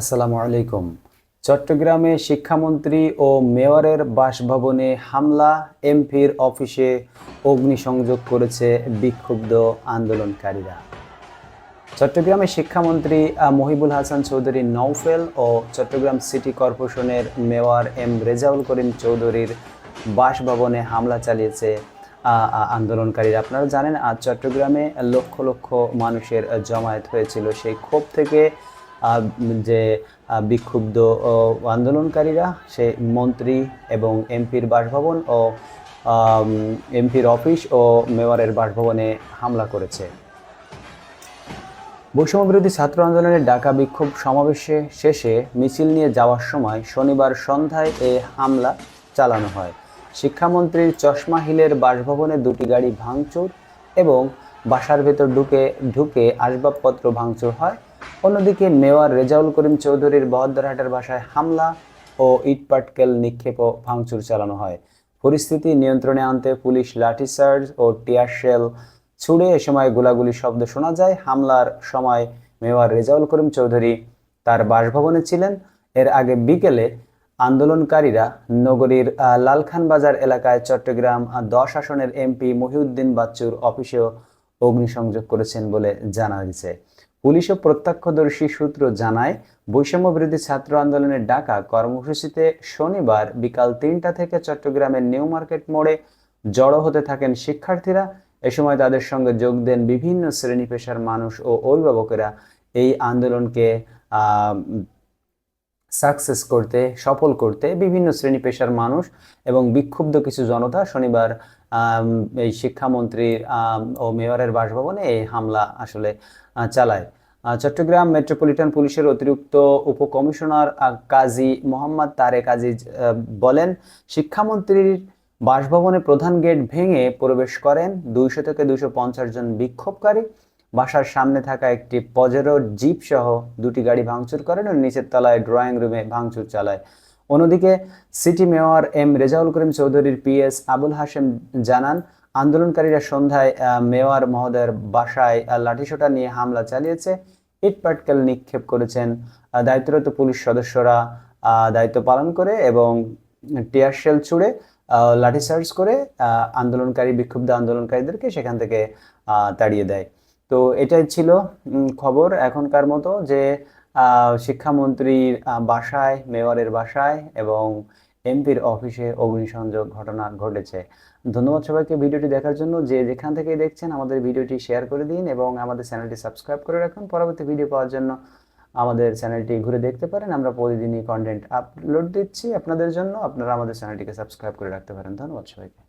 আসসালামু আলাইকুম। চট্টগ্রামে শিক্ষামন্ত্রী ও মেয়রের বাসভবনে হামলা, এমপির অফিসে অগ্নিসংযোগ করেছে বিক্ষুব্ধ আন্দোলনকারীরা। চট্টগ্রামে শিক্ষামন্ত্রী মহিবুল হাসান চৌধুরী নৌফেল ও চট্টগ্রাম সিটি কর্পোরেশনের মেয়র এম রেজাউল করিম চৌধুরীর বাসভবনে হামলা চালিয়েছে আন্দোলনকারীরা। আপনারা জানেন, আজ চট্টগ্রামে লক্ষ লক্ষ মানুষের জমায়েত হয়েছিল। সেই ক্ষোভ থেকে যে বিক্ষুব্ধ আন্দোলনকারীরা, সে মন্ত্রী এবং এমপির বাসভবন ও এমপির অফিস ও মেয়রের বাসভবনে হামলা করেছে। বৈষম্যবিরোধী ছাত্র আন্দোলনের ডাকা বিক্ষোভ সমাবেশে শেষে মিছিল নিয়ে যাওয়ার সময় শনিবার সন্ধ্যায় এ হামলা চালানো হয়। শিক্ষামন্ত্রীর চশমা হিলের বাসভবনে দুটি গাড়ি ভাঙচুর এবং বাসার ভেতর ঢুকে ঢুকে আসবাবপত্র ভাঙচুর হয়। অন্যদিকে মেয়র রেজাউল করিম চৌধুরীর বহদ্দারহাটের বাসায় হামলা ও ইটপাটকেল নিক্ষেপ ও ভাঙচুর চালানো হয়। পরিস্থিতি নিয়ন্ত্রণে আনতে পুলিশ লাঠিচার্জ ও টিয়ার শেল ছুড়ে এ সময় গোলাগুলির শব্দ শোনা যায়। হামলার সময় মেয়র রেজাউল করিম চৌধুরী তার বাসভবনে ছিলেন। এর আগে বিকেলে আন্দোলনকারীরা নগরীর লালখান বাজার এলাকায় চট্টগ্রাম দশ আসনের এমপি মহিউদ্দিন বাচ্চুর অফিসেও অগ্নিসংযোগ করেছেন বলে জানা গেছে। পুলিশ ও প্রত্যক্ষদর্শী সূত্র জানায়, বৈষম্য বিরোধী ছাত্র আন্দোলনের ডাকা কর্মসূচিতে শনিবার বিকাল তিনটা থেকে চট্টগ্রামের নিউ মার্কেট মোড়ে জড়ো হতে থাকেন শিক্ষার্থীরা। এ সময় তাদের সঙ্গে যোগ দেন বিভিন্ন শ্রেণি পেশার মানুষ ও অভিভাবকেরা। এই আন্দোলনকে সাকসেস করতে, সফল করতে বিভিন্ন শ্রেণি পেশার মানুষ এবং বিক্ষুব্ধ কিছু জনতা শনিবার এই শিক্ষামন্ত্রীর ও মেয়রের বাসভবনে এই হামলা আসলে চালায়। চট্টগ্রাম মেট্রোপলিটন পুলিশের অতিরিক্ত উপকমিশনার কাজী মোহাম্মদ তারেক আজিজ বলেন, শিক্ষামন্ত্রীর বাসভবনে প্রধান গেট ভেঙে প্রবেশ করেন দুইশো থেকে দুইশো পঞ্চাশ জন বিক্ষোভকারী বাসার সামনে থাকা একটি পজেরো জিপ সহ দুটি গাড়ি ভাঙচুর করেন ও নিচের তলায় ড্রয়িং রুমে ভাঙচুর চালায়। অন্যদিকে city mayor M Rezaul Karim চৌধুরীর পিএস আবুল হাশেম জানান, আন্দোলনকারীরা সন্ধ্যায় মেয়র মহোদয়ের বাসায় লাঠিসোটা নিয়ে হামলা চালিয়েছে। ইটপাটকেল নিক্ষেপ করেছেন দায়িত্বরত পুলিশ সদস্যরা দায়িত্ব পালন করে এবং টিয়ার শেল ছুড়ে লাঠিচার্জ করে আন্দোলনকারী, বিক্ষুব্ধ আন্দোলনকারীদেরকে সেখান থেকে তাড়িয়ে দেয়। তো এটাই ছিল খবর এখনকার মতো যে শিক্ষামন্ত্রীর বাসায়, মেয়রের বাসায় এবং এমপির অফিসে অগ্নিসংযোগ ঘটনা ঘটেছে। ধন্যবাদ সবাইকে ভিডিওটি দেখার জন্য। যে যেখান থেকে দেখছেন আমাদের ভিডিওটি শেয়ার করে দিন এবং আমাদের চ্যানেলটি সাবস্ক্রাইব করে রাখুন। পরবর্তী ভিডিও পাওয়ার জন্য আমাদের চ্যানেলটি ঘুরে দেখতে পারেন। আমরা প্রতিদিনই কন্টেন্ট আপলোড দিচ্ছি আপনাদের জন্য। আপনারা আমাদের চ্যানেলটিকে সাবস্ক্রাইব করে রাখতে পারেন। ধন্যবাদ সবাইকে।